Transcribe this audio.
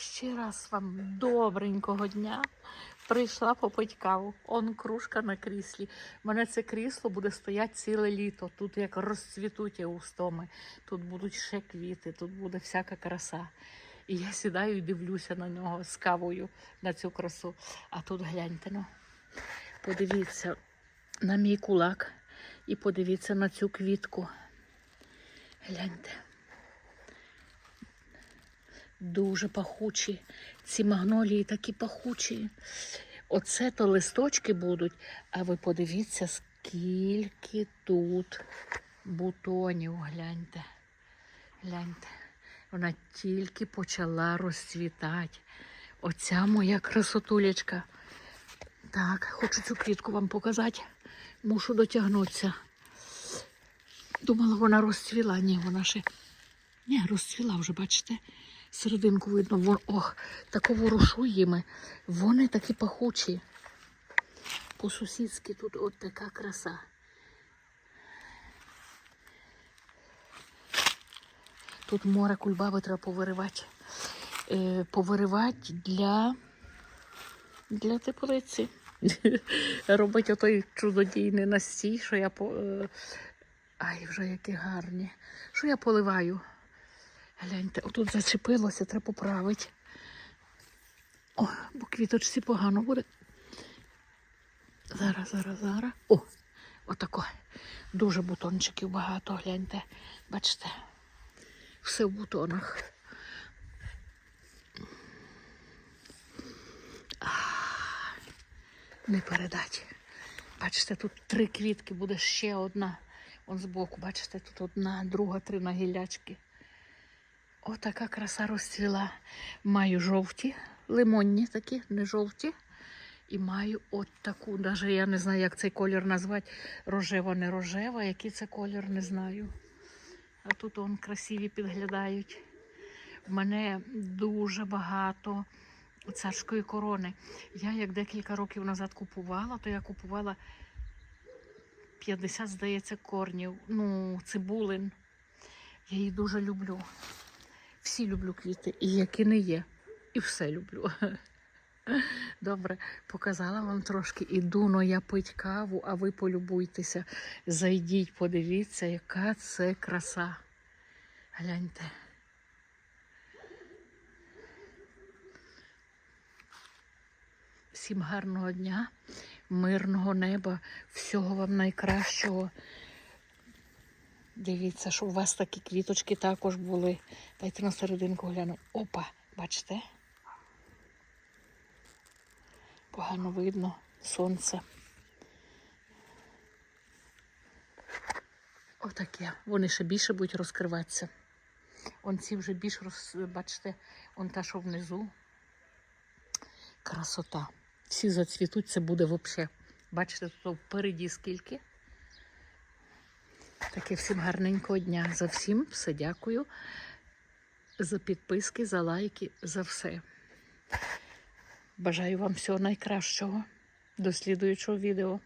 Ще раз вам добренького дня. Прийшла попить каву. Он кружка на кріслі. У мене це крісло буде стояти ціле літо. Тут як розцвітуть устоми. Тут будуть ще квіти, тут буде всяка краса. І я сідаю і дивлюся на нього з кавою, на цю красу. А тут гляньте, ну, подивіться на мій кулак і подивіться на цю квітку. Гляньте. Дуже пахучі. Ці магнолії такі пахучі. Оце то листочки будуть, а ви подивіться, скільки тут бутонів. Гляньте. Гляньте. Вона тільки почала розцвітати. Оця моя красотулечка. Так, хочу цю квітку вам показати. Мушу дотягнутися. Думала, вона розцвіла. Ні, вона ще. Ні, розцвіла вже, бачите? Серединку видно, вон, ох, тако ворушу їми. Вони такі пахучі. По-сусідськи тут от така краса. Тут море кульбаби треба повиривати. Е, повиривати для, для теплиці. Робить отой чудодійний настій, що я по. Е, ай, вже які гарні. Що я поливаю? Гляньте, отут зачепилося, треба поправити. О, бо квіточці погано буде. Зараз, зараз, зараз. О, отако. Дуже бутончиків багато, гляньте. Бачите, все в бутонах. Не передать. Бачите, тут три квітки, буде ще одна. Он збоку, бачите, тут одна, друга, три на гіллячки. Отака краса розцвіла. Маю жовті, лимонні такі, не жовті. І маю от таку, навіть я не знаю, як цей колір назвати. Рожева, не рожева, який це колір, не знаю. А тут он красиві підглядають. В мене дуже багато царської корони. Я як декілька років назад купувала, то я купувала 50, здається, корнів. Ну, цибулин. Я її дуже люблю. Всі люблю квіти, і які не є. І все люблю. Добре, показала вам трошки. Іду но я пить каву, а ви полюбуйтеся. Зайдіть, подивіться, яка це краса. Гляньте. Всім гарного дня, мирного неба, всього вам найкращого. Дивіться, що у вас такі квіточки також були. Дайте на серединку гляну. Опа, бачите? Погано видно сонце. Отаке. Вони ще більше будуть розкриватися. Он ці вже більш роз... бачите, он та, що внизу. Красота. Всі зацвітуть, це буде взагалі. Бачите, тут впереді скільки. Таке всім гарненького дня. За всім все дякую. За підписки, за лайки, за все. Бажаю вам всього найкращого. До слідуючого відео.